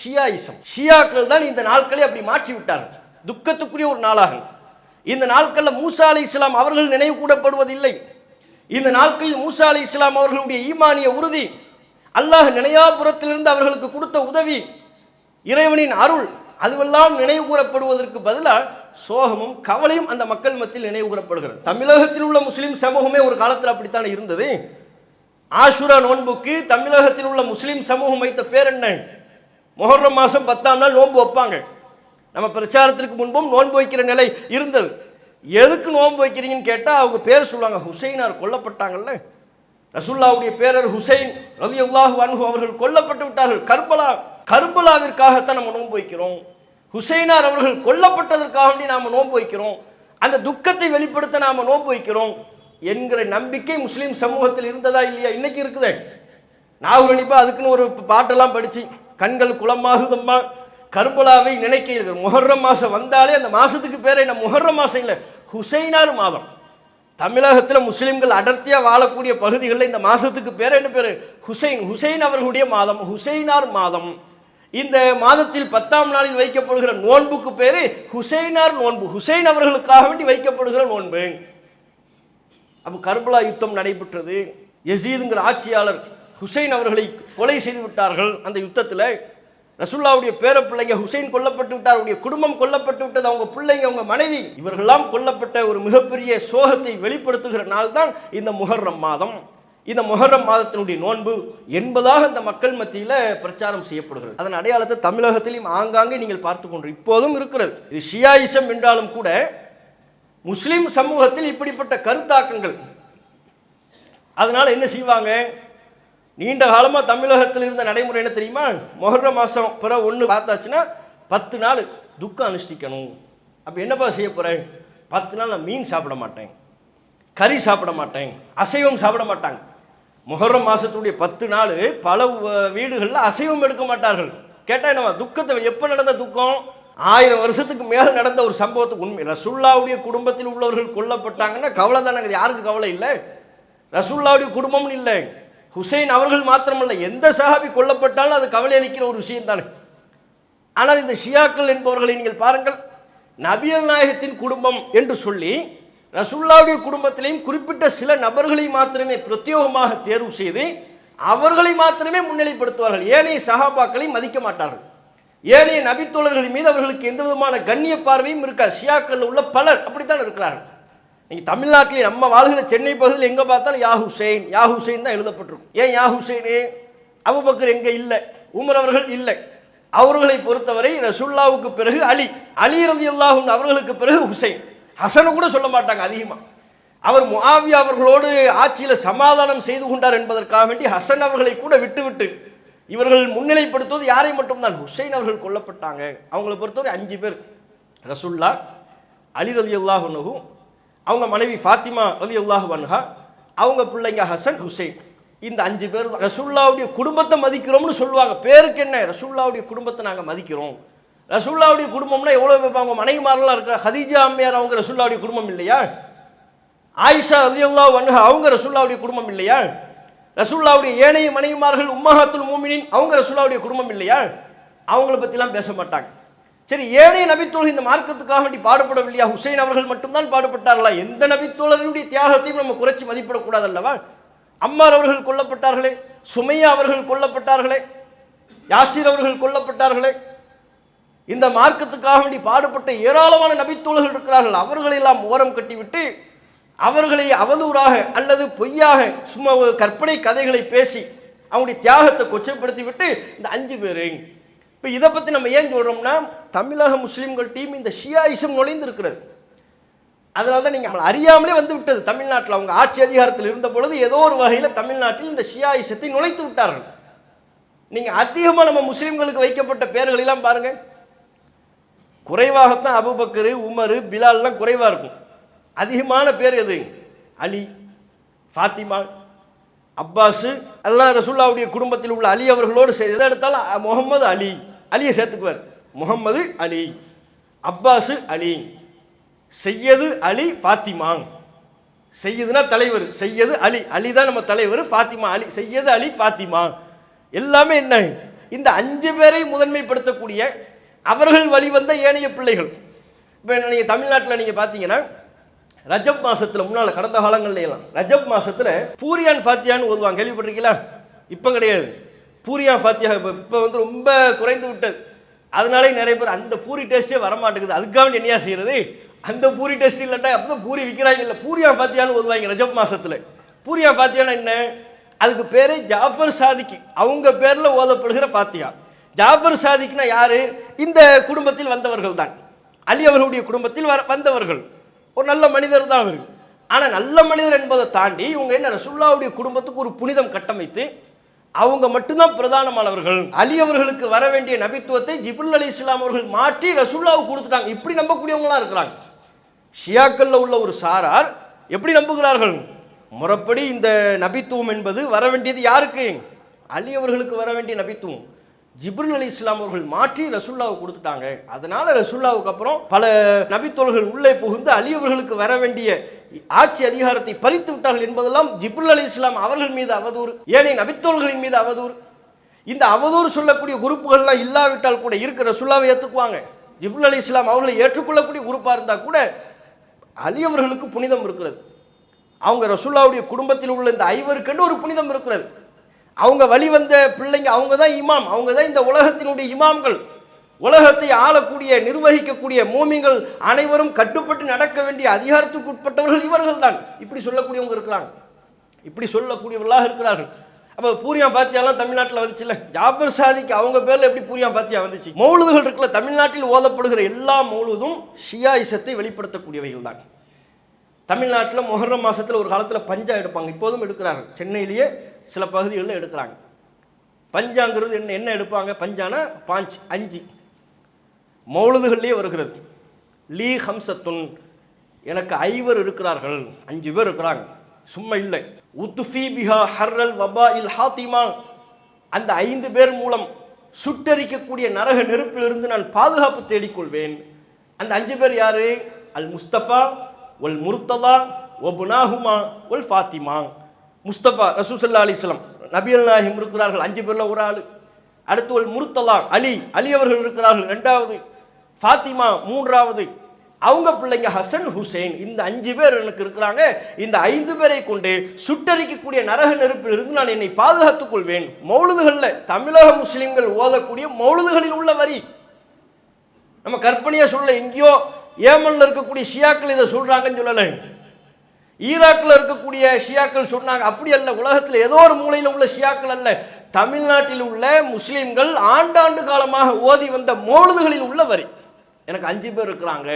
ஷியாயிசம். ஷியாக்கள் தான் இந்த நாட்களை அப்படி மாற்றி விட்டார்கள். துக்கத்துக்குரிய ஒரு நாளாகும். இந்த நாட்களில் மூசா அலி இஸ்லாம் அவர்கள் நினைவு கூடப்படுவதில்லை. இந்த நாட்களில் மூசா அலி இஸ்லாம் அவர்களுடைய ஈமானிய உறுதி அல்லாஹ் நினையாபுரத்திலிருந்து அவர்களுக்கு கொடுத்த உதவி இறைவனின் அருள் அதுவெல்லாம் நினைவு கூறப்படுவதற்கு பதிலாக சோகமும் கவலையும் அந்த மக்கள் மத்தியில் நினைவு கூறப்படுகிறது தமிழகத்தில் உள்ள முஸ்லீம் சமூகமே ஒரு காலத்தில் அப்படித்தானே இருந்தது. ஆஷுரா நோன்புக்கு தமிழகத்தில் உள்ள முஸ்லீம் சமூகம் வைத்த பேர் என்ன? முஹர்ரம் மாதம் பத்தாம் நாள் நோன்பு வைப்பாங்க. நம்ம பிரச்சாரத்திற்கு முன்பும் நோன்பு வைக்கிற நிலை இருந்தது. எதுக்கு நோன்பு வைக்கிறீங்கன்னு கேட்டால் அவங்க பேர் சொல்லுவாங்க ஹுசைனார் கொல்லப்பட்டாங்கல்ல? ரசுல்லாவுடைய பேரர் ஹுசைன் ரவி அல்லாஹு அன்ஹு அவர்கள் கொல்லப்பட்டு விட்டார்கள். கர்பலா கர்பலாவிற்காகத்தான் நம்ம நோன்பு வைக்கிறோம். ஹுசைனார் அவர்கள் கொல்லப்பட்டதற்காக வேண்டி நாம் நோன்பு வைக்கிறோம். அந்த துக்கத்தை வெளிப்படுத்த நாம் நோன்பு வைக்கிறோம் என்கிற நம்பிக்கை முஸ்லீம் சமூகத்தில் இருந்ததா இல்லையா? இன்னைக்கு இருக்குதே. நாகூர் அனிப்பா அதுக்குன்னு ஒரு பாட்டெல்லாம் படித்து கண்கள் குளமாகுதம்மா. கர்பலாவை நினைக்க முஹர்ரம் மாதம் வந்தாலே அந்த மாதத்துக்கு பேர் என்ன? முஹர்ரம் மாதம் இல்லை ஹுசைனார் மாதம். தமிழகத்தில் முஸ்லீம்கள் அடர்த்தியாக வாழக்கூடிய பகுதிகளில் இந்த மாதத்துக்கு பேர் என்ன பேர்? ஹுசைன் ஹுசைன் அவர்களுடைய மாதம் ஹுசைனார் மாதம். இந்த மாதத்தில் பத்தாம் நாளில் வைக்கப்படுகிற நோன்புக்கு பேர் ஹுசைனார் நோன்பு. ஹுசைன் அவர்களுக்காக வேண்டி வைக்கப்படுகிற நோன்பு. அப்போ கர்பலா யுத்தம் நடைபெற்றது. எசீதுங்கிற ஆட்சியாளர் ஹுசைன் அவர்களை கொலை செய்து விட்டார்கள். அந்த யுத்தத்தில் ரசுல்லாவுடைய பேர பிள்ளைங்க ஹுசைன் கொல்லப்பட்டு விட்டார் அவருடைய குடும்பம் கொல்லப்பட்டு விட்டது அவங்க பிள்ளைங்க அவங்க மனைவி இவர்களெல்லாம் கொல்லப்பட்ட ஒரு மிகப்பெரிய சோகத்தை வெளிப்படுத்துகிற நாள் தான் இந்த முஹர்ரம் மாதம். இந்த முஹர்ரம் மாதத்தினுடைய நோன்பு என்பதாக இந்த மக்கள் மத்தியில் பிரச்சாரம் செய்யப்படுகிறது. அதன் அடையாளத்தை தமிழகத்திலையும் ஆங்காங்கே நீங்கள் பார்த்து கொண்டு இப்போதும் இருக்கிறது. இது ஷியாயிசம் என்றாலும் கூட முஸ்லீம் சமூகத்தில் இப்படிப்பட்ட கருத்தாக்கங்கள். அதனால் என்ன செய்வாங்க? நீண்ட காலமாக தமிழகத்தில் இருந்த நடைமுறை என்ன தெரியுமா? மொஹர மாதம் பிற ஒன்று பார்த்தாச்சுன்னா பத்து நாள் துக்கம் அனுஷ்டிக்கணும். அப்போ என்னப்பா செய்ய போகிறேன் பத்து நாள் நான் மீன் சாப்பிட மாட்டேன். கறி சாப்பிட மாட்டேன். அசைவம் சாப்பிட மாட்டாங்க. முஹர்ரம் மாதத்துடைய பத்து நாள் பல வீடுகளில் அசைவம் எடுக்க மாட்டார்கள். கேட்டால் என்னவா? துக்கத்தை எப்போ நடந்த துக்கம்? ஆயிரம் வருஷத்துக்கு மேலே நடந்த ஒரு சம்பவத்துக்கு உண்மை. ரசுல்லாவுடைய குடும்பத்தில் உள்ளவர்கள் கொல்லப்பட்டாங்கன்னா கவலை தானே யாருக்கு கவலை இல்லை? ரசுல்லாவுடைய குடும்பம்னு இல்லை. ஹுசைன் அவர்கள் மாத்திரமல்ல எந்த சஹாபி கொல்லப்பட்டாலும் அது கவலை அளிக்கிற ஒரு விஷயம் தானே. ஆனால் இந்த ஷியாக்கள் என்பவர்களை நீங்கள் பாருங்கள் நபியல் நாயகத்தின் குடும்பம் என்று சொல்லி ரசுல்லாவுடைய குடும்பத்திலையும் குறிப்பிட்ட சில நபர்களை மாத்திரமே பிரத்யேகமாக தேர்வு செய்து அவர்களை மாத்திரமே முன்னிலைப்படுத்துவார்கள். ஏனைய சகாபாக்களை மதிக்க மாட்டார்கள். ஏனைய நபித்தோழர்கள் மீது அவர்களுக்கு எந்த விதமான கண்ணிய பார்வையும் இருக்காது. ஷியாக்கள் உள்ள பலர் அப்படித்தான் இருக்கிறார்கள். நீங்கள் தமிழ்நாட்டிலே நம்ம வாழ்கிற சென்னை பகுதியில் எங்கே பார்த்தாலும் யா ஹுசைன் யா ஹுசைன் தான் எழுதப்பட்டிருக்கும். ஏன் யா ஹுசைனு? அபுபக்கர் எங்கே இல்லை? உமர் அவர்கள் இல்லை. அவர்களை பொறுத்தவரை ரசுல்லாவுக்கு பிறகு அலி அலி ரதி அல்லாஹும் அவர்களுக்கு பிறகு ஹுசைன். ஹசனை கூட சொல்ல மாட்டாங்க அதிகமாக அவர் முஆவியா அவர்களோடு ஆட்சியில் சமாதானம் செய்து கொண்டார் என்பதற்காக வேண்டி ஹசன் அவர்களை கூட விட்டுவிட்டு இவர்கள் முன்னிலைப்படுத்துவது யாரை மட்டும்தான்? ஹுசைன் அவர்கள் கொல்லப்பட்டாங்க. அவங்களை பொறுத்தவரை அஞ்சு பேர். ரசுல்லா அலி ரலி அல்லாஹுனஹு அவங்க மனைவி ஃபாத்திமா ரலி அல்லாஹ் வன்ஹா அவங்க பிள்ளைங்க ஹசன் ஹுசைன். இந்த அஞ்சு பேர் ரசூல்லாவுடைய ரசுல்லாவுடைய குடும்பத்தை மதிக்கிறோம்னு சொல்லுவாங்க. பேருக்கு என்ன? ரசுல்லாவுடைய குடும்பத்தை நாங்கள் மதிக்கிறோம். ரசுல்லாவுடைய குடும்பம்னா எவ்வளோ பேர்? அவங்க மனைவிமாரெல்லாம் இருக்கா? ஹதீஜா அம்மையார் அவங்க ரசுல்லாவுடைய குடும்பம் இல்லையா? ஆயிஷா ரலியல்லா வன்ஹா அவங்க ரசூல்லாவுடைய குடும்பம் இல்லையா? ரசூல்லாவுடைய ஏனைய மனைவிமார்கள் உம்மஹாத்துல் மூமினின் அவங்க ரசூல்லாவுடைய குடும்பம் இல்லையா? அவங்கள பற்றிலாம் பேச மாட்டாங்க. சரி ஏனைய நபித்தோழர் இந்த மார்க்கத்துக்காக வேண்டி பாடுபடவில்லையா? ஹுசைன் அவர்கள் மட்டும்தான் பாடுபட்டார்களா? எந்த நபித்தோழருடைய தியாகத்தையும் நம்ம குறைச்சி மதிப்பிடக்கூடாது அல்லவா அம்மார் அவர்கள் கொல்லப்பட்டார்களே சுமையா அவர்கள் கொல்லப்பட்டார்களே யாசிர் அவர்கள் கொல்லப்பட்டார்களே. இந்த மார்க்கத்துக்காக வேண்டி பாடுபட்ட ஏராளமான நபித்தோழர்கள் இருக்கிறார்கள். அவர்களெல்லாம் ஓரம் கட்டிவிட்டு அவர்களை அவதூறாக அல்லது பொய்யாக சும்மா ஒரு கற்பனை கதைகளை பேசி அவங்களுடைய தியாகத்தை கொச்சைப்படுத்தி விட்டு இந்த அஞ்சு பேர். இப்போ இதை பற்றி நம்ம ஏன் சொல்கிறோம்னா தமிழக முஸ்லீம்கள் டீம் இந்த ஷியாயிசம் நுழைந்திருக்கிறது. அதனால தான் நீங்கள் நம்மளை அறியாமலே வந்து விட்டது. தமிழ்நாட்டில் அவங்க ஆட்சி அதிகாரத்தில் இருந்த பொழுது ஏதோ ஒரு வகையில் தமிழ்நாட்டில் இந்த ஷியாயிசத்தை நுழைத்து விட்டார்கள். நீங்கள் அதிகமாக நம்ம முஸ்லீம்களுக்கு வைக்கப்பட்ட பேர்களெல்லாம் பாருங்கள் குறைவாகத்தான் அபுபக்கரு உமரு பிலால்லாம் குறைவாக இருக்கும். அதிகமான பேர் எது? அலி ஃபாத்திமா அப்பாஸு அதெல்லாம் ரசுல்லாவுடைய குடும்பத்தில் உள்ள அலி அவர்களோடு சே- எதை எடுத்தாலும் முகமது முகம்மது அலி அலியை சேர்த்துக்குவார். முகம்மது அலி அப்பாஸு அலி செய்யது அலி ஃபாத்திமா. செய்யதுனா தலைவர் செய்யது அலி அலி தான் நம்ம தலைவர் ஃபாத்திமா அலி செய்யது அலி ஃபாத்திமா. எல்லாமே என்ன? இந்த அஞ்சு பேரை முதன்மைப்படுத்தக்கூடிய அவர்கள் வழிவந்த ஏனைய பிள்ளைகள். இப்போ நீங்கள் தமிழ்நாட்டில் நீங்கள் பார்த்தீங்கன்னா ரஜப் மாதத்தில் முன்னால் கடந்த காலங்கள்லாம் ரஜப் மாதத்தில் பூரியான் ஃபாத்தியான்னு ஓதுவாங்க. கேள்விப்பட்டிருக்கீங்களா? இப்போ கிடையாது. பூரியான் ஃபாத்தியா இப்போ இப்போ வந்து ரொம்ப குறைந்து விட்டது. அதனாலே நிறைய பேர் அந்த பூரி டேஸ்ட்டே வரமாட்டேங்குது. அதுக்காக வேண்டி என்னையா செய்கிறது அந்த பூரி டேஸ்ட் இல்லைட்டா அப்போ பூரி விற்கிறாங்க இல்லை பூரியா பாத்தியான்னு ஓதுவாங்க ரஜப் மாதத்தில் பூரியா ஃபாத்தியானா என்ன? அதுக்கு பேரே ஜாஃபர் சாதிக்கு. அவங்க பேரில் ஓதப்படுகிற ஃபாத்தியா. ஜாஃபர் சாதிக்னா யார்? இந்த குடும்பத்தில் வந்தவர்கள் தான். அலி அவர்களுடைய குடும்பத்தில் வர வந்தவர்கள். ஒரு நல்ல மனிதர் தான் அவர். ஆனால் நல்ல மனிதர் என்பதை தாண்டி இவங்க என்ன ரசுல்லாவுடைய குடும்பத்துக்கு ஒரு புனிதம் கட்டமைத்து அவங்க மட்டும்தான் பிரதானமானவர்கள். அலி அவர்களுக்கு வர வேண்டிய நபித்துவத்தை ஜிபுல் அலி இஸ்லாம் அவர்கள் மாற்றி ரசுல்லாவுக்கு கொடுத்துட்டாங்க. இப்படி நம்பக்கூடியவங்களா இருக்கிறாங்க. ஷியாக்கல்ல உள்ள ஒரு சாரார் எப்படி நம்புகிறார்கள்? முறைப்படி இந்த நபித்துவம் என்பது வர வேண்டியது யாருக்கு? அலி அவர்களுக்கு வர வேண்டிய நபித்துவம். ஜிப்ரில் அலி இஸ்லாம் அவர்கள் மாற்றி ரசுல்லாவை கொடுத்துட்டாங்க. அதனால ரசுல்லாவுக்கு அப்புறம் பல நபித்தோள்கள் உள்ளே புகுந்து அலி அவர்களுக்கு வர வேண்டிய ஆட்சி அதிகாரத்தை பறித்து விட்டார்கள் என்பதெல்லாம் ஜிப்ரில் அலி இஸ்லாம் அவர்கள் மீது அவதூறு ஏனைய நபித்தோள்களின் மீது அவதூறு. இந்த அவதூறு சொல்லக்கூடிய குரூப்புகள்லாம் இல்லாவிட்டால் கூட இருக்கிற ரசுல்லாவை ஏற்றுக்குவாங்க ஜிப்ரில் அலி இஸ்லாம் அவர்களை ஏற்றுக்கொள்ளக்கூடிய குரூப்பாக இருந்தால் கூட அலி அவர்களுக்கு புனிதம் இருக்கிறது. அவங்க ரசுல்லாவுடைய குடும்பத்தில் உள்ள இந்த ஐவருக்கென்று ஒரு புனிதம் இருக்கிறது. அவங்க வழி வந்த பிள்ளைங்க அவங்க தான் இமாம். அவங்க தான் இந்த உலகத்தினுடைய இமாம்கள். உலகத்தை ஆளக்கூடிய நிர்வகிக்கக்கூடிய மோமிங்கள் அனைவரும் கட்டுப்பட்டு நடக்க வேண்டிய அதிகாரத்துக்கு உட்பட்டவர்கள் இவர்கள் தான் இப்படி சொல்லக்கூடியவங்க இருக்கிறாங்க. இப்படி சொல்லக்கூடியவர்களாக இருக்கிறார்கள். அப்போ பூரியா பாத்தியாலாம் தமிழ்நாட்டில் வந்துச்சுல்ல? ஜாபர் சாதிக்கு அவங்க பேரில் எப்படி பூரியா பாத்தியா வந்துச்சு? மௌலுதுகள் இருக்குல்ல தமிழ்நாட்டில் ஓதப்படுகிற எல்லா மௌலுதும் ஷியாயிசத்தை வெளிப்படுத்தக்கூடியவைகள் தான் தமிழ்நாட்டில் மொஹர்ரம் மாதத்தில் ஒரு காலத்தில் பஞ்சா எடுப்பாங்க. இப்போதும் எடுக்கிறாங்க சென்னையிலேயே சில பகுதிகளில் எடுக்கிறாங்க. பஞ்சாங்கிறது என்ன என்ன எடுப்பாங்க? பஞ்சானா பாஞ்ச் அஞ்சு. மௌலதுகள்லேயே வருகிறது. லீ ஹம்சத்துன். எனக்கு ஐவர் இருக்கிறார்கள். அஞ்சு பேர் இருக்கிறாங்க. சும்மா இல்லை. உத்துஃபி பிஹா ஹர்ரல் வபா இல் ஹாத்திமா. அந்த ஐந்து பேர் மூலம் சுட்டரிக்கக்கூடிய நரக நெருப்பிலிருந்து நான் பாதுகாப்பு தேடிக்கொள்வேன். அந்த அஞ்சு பேர் யாரு? அல் முஸ்தபா ஒல் முர்த்ததா ஒபுனாஹுமா ஒல் ஃபாத்திமா. முஸ்தபா ரசூசல்லா அலிஸ்லாம் நபியல் நாயகம் இருக்கிறார்கள் அஞ்சு பேரில் ஒரு ஆள். அடுத்து ஒல் முர்த்தலா அலி அலி அவர்கள் இருக்கிறார்கள் ரெண்டாவது. ஃபாத்திமா மூன்றாவது. அவங்க பிள்ளைங்க ஹசன் ஹுசைன் இந்த அஞ்சு பேர் எனக்கு இருக்கிறாங்க. இந்த ஐந்து பேரை கொண்டு சுட்டரிக்கக்கூடிய நரக நெருப்பில் இருந்து நான் என்னை பாதுகாத்துக் கொள்வேன். மௌலுதுகளில் தமிழக முஸ்லிம்கள் ஓதக்கூடிய மௌலுதுகளில் உள்ள வரி. நம்ம கற்பனையாக சொல்ல எங்கேயோ ஏமனில் இருக்கக்கூடிய ஷியாக்கள் இதை சொல்கிறாங்கன்னு சொல்லலை. ஈராக்கில் இருக்கக்கூடிய ஷியாக்கள் சொன்னாங்க அப்படி அல்ல உலகத்தில் ஏதோ ஒரு மூலையில் உள்ள ஷியாக்கள் அல்ல. தமிழ்நாட்டில் உள்ள முஸ்லீம்கள் ஆண்டாண்டு காலமாக ஓதி வந்த மோழுதுகளில் உள்ள வரி எனக்கு அஞ்சு பேர் இருக்கிறாங்க.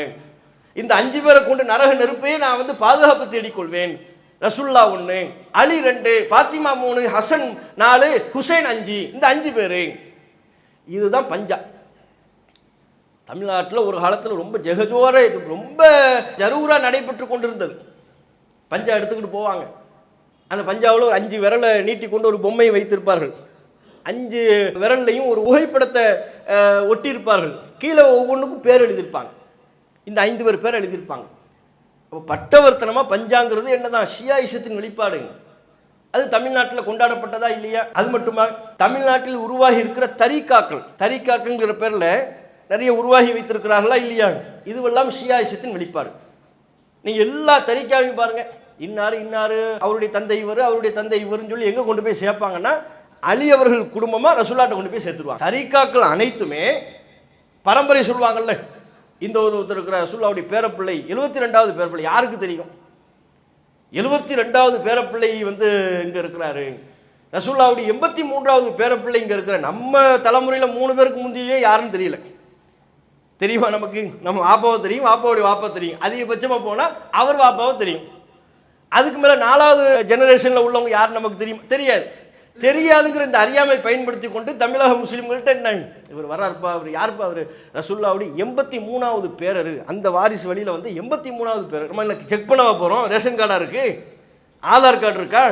இந்த அஞ்சு பேரை கொண்டு நரக நெருப்பையே நான் வந்து பாதுகாப்பு தேடிக்கொள்வேன். ரசுல்லா ஒன்று அலி ரெண்டு ஃபாத்திமா மூணு ஹசன் நாலு ஹுசைன் அஞ்சு இந்த அஞ்சு பேர். இதுதான் பஞ்சா. தமிழ்நாட்டில் ஒரு காலத்தில் ரொம்ப ஜெகஜோர இது ரொம்ப ஜரூராக நடைபெற்று கொண்டிருந்தது. பஞ்சா எடுத்துக்கிட்டு போவாங்க. அந்த பஞ்சாவில் ஒரு அஞ்சு விரலை நீட்டி கொண்டு ஒரு பொம்மையை வைத்திருப்பார்கள். அஞ்சு விரல்லையும் ஒரு புகைப்படத்தை ஒட்டியிருப்பார்கள். கீழே ஒவ்வொன்றுக்கும் பேர் எழுதியிருப்பாங்க. இந்த ஐந்து பேர் பேர் எழுதியிருப்பாங்க. அப்போ பட்டவர்த்தனமாக பஞ்சாங்கிறது என்னதான்? ஷியாயிசத்தின் வெளிப்பாடுங்க அது தமிழ்நாட்டில் கொண்டாடப்பட்டதா இல்லையா? அது மட்டுமா? தமிழ்நாட்டில் உருவாகி இருக்கிற தரிகாக்கள் தரிகாக்கள்ங்கிற பேரில் நிறைய உருவாகி வைத்திருக்கிறார்களா இல்லையா? இதுவெல்லாம் ஷியாயிசத்தின் வெளிப்பாடு. நீங்கள் எல்லா தனிக்காவையும் பாருங்க. இன்னார் இன்னார் அவருடைய தந்தை இவர் அவருடைய தந்தை இவருன்னு சொல்லி எங்கே கொண்டு போய் சேர்ப்பாங்கன்னா அலி அவர்கள் குடும்பமாக ரசுல்லாட்டை கொண்டு போய் சேர்த்துருவாங்க. தரிக்காக்கள் அனைத்துமே பரம்பரை சொல்லுவாங்கல்ல. இந்த ஒரு ஒருத்தர் இருக்கிற ரசுல்லாவுடைய பேரப்பிள்ளை எழுபத்தி ரெண்டாவது பேரப்பிள்ளை யாருக்கு தெரியும்? எழுபத்தி ரெண்டாவது பேரப்பிள்ளை வந்து இங்கே இருக்கிறாரு. ரசூல்லாவுடைய எண்பத்தி மூன்றாவது பேரப்பிள்ளை இங்கே இருக்கிற நம்ம தலைமுறையில் மூணு பேருக்கு முந்தையே யாருன்னு தெரியல. தெரியுமா நமக்கு? நம்ம வாப்பாவை தெரியும் வாப்பாவுடைய வாப்பா தெரியும். அதிகபட்சமாக போனால் அவர் வாப்பாவை தெரியும். அதுக்கு மேலே நாலாவது ஜெனரேஷனில் உள்ளவங்க யார் நமக்கு தெரியும்? தெரியாது. தெரியாதுங்கிற இந்த அறியாமை பயன்படுத்தி கொண்டு தமிழக முஸ்லீம்கள்ட்ட என்ன? இவர் வர்றாருப்பா அவர் யாருப்பா அவர் ரசுல்லாவுடைய எண்பத்தி மூணாவது பேரர். அந்த வாரிசு வழியில் வந்து எண்பத்தி மூணாவது பேரர். நம்ம என்ன செக் பண்ண போகிறோம் ரேஷன் கார்டாக இருக்குது ஆதார் கார்டு இருக்கா?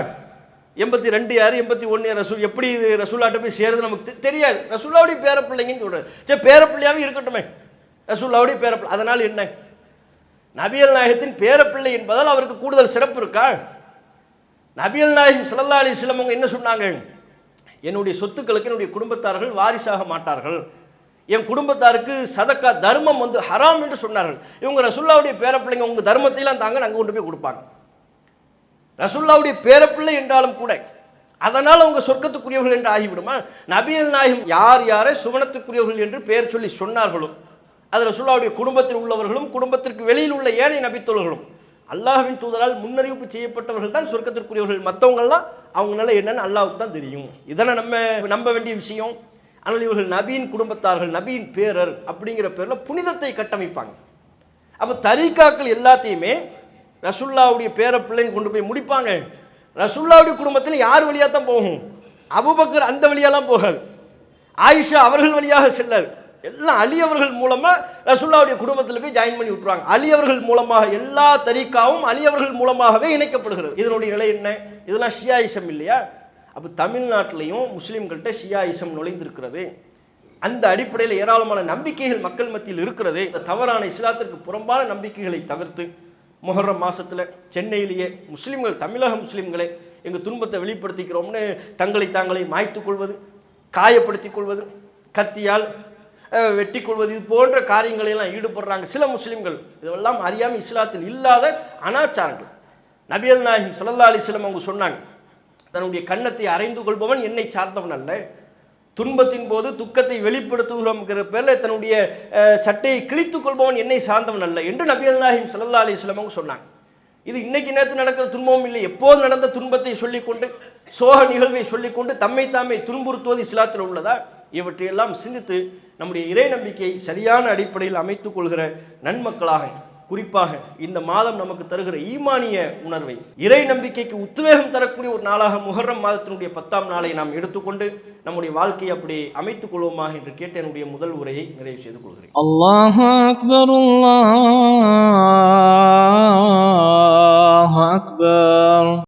எண்பத்தி ரெண்டு யார்? எண்பத்தி ஒன்று ரசூல் எப்படி இது ரசூல்லாட்ட போய் சேருது நமக்கு தெரியாது தெரியாது. ரசூல்லாவுடைய பேரப்பிள்ளைங்கன்னு சொல்கிறார் சரி பேரப்பிள்ளையாவே இருக்கட்டுமே. ரசூல்லாவுடைய பேரப்பிள்ளை. அதனால் என்ன? நபியல் நாயகத்தின் பேரப்பிள்ளை என்பதால் அவருக்கு கூடுதல் சிறப்பு இருக்கா? நபியல் நாயகம் ஸல்லல்லாஹு அலி வஸல்லம் என்ன சொன்னாங்க? என்னுடைய சொத்துக்களுக்கு என்னுடைய குடும்பத்தார்கள் வாரிசாக மாட்டார்கள். என் குடும்பத்தாருக்கு சதக்கா தர்மம் வந்து ஹராம் என்று சொன்னார்கள். இவங்க ரசுல்லாவுடைய பேரப்பிள்ளைங்க உங்கள் தர்மத்தையெல்லாம் தாங்க அங்கே கொண்டு போய் கொடுப்பாங்க. ரசுல்லாவுடைய பேரப்பிள்ளை என்றாலும் கூட அதனால் அவங்க சொர்க்கத்துக்குரியவர்கள் என்று ஆகிவிடுமா? நபியல் நாயகம் யார் யாரை சுவனத்துக்குரியவர்கள் என்று பெயர் சொல்லி சொன்னார்களோ அது ரசுல்லாவுடைய குடும்பத்தில் உள்ளவர்களும் குடும்பத்திற்கு வெளியில் உள்ள ஏழை நபித்தோழர்களும். அல்லாஹ்வின் தூதரால் முன்னறிவிப்பு செய்யப்பட்டவர்கள் தான் சொர்க்கத்திற்குரியவர்கள். மற்றவங்கள்லாம் அவங்களால என்னன்னு அல்லாவுக்கு தான் தெரியும். இதனை நம்ம நம்ப வேண்டிய விஷயம். ஆனால் இவர்கள் நபியின் குடும்பத்தார்கள் நபியின் பேரர் அப்படிங்கிற பேரில் புனிதத்தை கட்டமைப்பாங்க. அப்போ தரிகாக்கள் எல்லாத்தையுமே ரசுல்லாவுடைய பேர பிள்ளைங்க கொண்டு போய் முடிப்பாங்க. ரசுல்லாவுடைய குடும்பத்தில் யார் வழியாக தான் போகும்? அபுபக்கர் அந்த வழியாலாம் போகாது. ஆயிஷா அவர்கள் வழியாக செல்லாது எல்லாம் அலியவர்கள் மூலமாக ரசுல்லாவுடைய குடும்பத்தில் போய் ஜாயின் பண்ணி விட்டுருவாங்க. அலியவர்கள் மூலமாக எல்லா தரிக்காவும் அலியவர்கள் மூலமாகவே இணைக்கப்படுகிறது. இதனுடைய நிலை என்ன? இதெல்லாம் ஷியாயிசம் இல்லையா? அப்போ தமிழ்நாட்டிலையும் முஸ்லீம்கள்கிட்ட ஷியாயிசம் நுழைந்திருக்கிறது. அந்த அடிப்படையில் ஏராளமான நம்பிக்கைகள் மக்கள் மத்தியில் இருக்கிறது. இந்த தவறான இஸ்லாத்திற்கு புறம்பான நம்பிக்கைகளை தவிர்த்து முஹர்ரம் மாதத்தில் சென்னையிலேயே முஸ்லீம்கள் தமிழக முஸ்லீம்களே எங்கள் துன்பத்தை வெளிப்படுத்திக்கிறோம்னு தங்களை தாங்களை மாய்த்து கொள்வது காயப்படுத்திக் கொள்வது கத்தியால் வெட்டி கொள்வது இது போன்ற காரியங்களெல்லாம் ஈடுபடுறாங்க. சில முஸ்லீம்கள் இதெல்லாம் அறியாமல் இஸ்லாத்தில் இல்லாத அனாச்சாரங்கள். நபியல் நாயகம் ஸல்லல்லாஹு அலிஸ்லம் அவங்க சொன்னாங்க தன்னுடைய கன்னத்தை அறைந்து கொள்பவன் என்னை சார்ந்தவன் அல்ல. துன்பத்தின் போது துக்கத்தை வெளிப்படுத்துகிறோம்ங்கிற பேரில் தன்னுடைய சட்டையை கிழித்துக் கொள்பவன் என்னை சார்ந்தவன் அல்ல என்று நபியல் நாயகம் ஸல்லல்லாஹு அலிஸ்லம் அவங்க சொன்னாங்க. இது இன்னைக்கு நேற்று நடக்கிற துன்பமும் இல்லை. எப்போது நடந்த துன்பத்தை சொல்லிக்கொண்டு சோக நிகழ்வை சொல்லிக்கொண்டு தம்மை தாமே துன்புறுத்துவது இஸ்லாத்தில் உள்ளதா? இவற்றையெல்லாம் சிந்தித்து நம்முடைய இறை நம்பிக்கையை சரியான அடிப்படையில் அமைத்து கொள்கிற நன்மக்களாக குறிப்பாக இந்த மாதம் நமக்கு தருகிற ஈமானிய உணர்வை இறை நம்பிக்கைக்கு உத்வேகம் தரக்கூடிய ஒரு நாளாக முகர்ரம் மாதத்தினுடைய பத்தாம் நாளை நாம் எடுத்துக்கொண்டு நம்முடைய வாழ்க்கையை அப்படி அமைத்துக் கொள்வோமா என்று கேட்ட என்னுடைய முதல் உரையை நிறைவு செய்து கொள்கிறேன். அல்லாஹ் அக்பர்.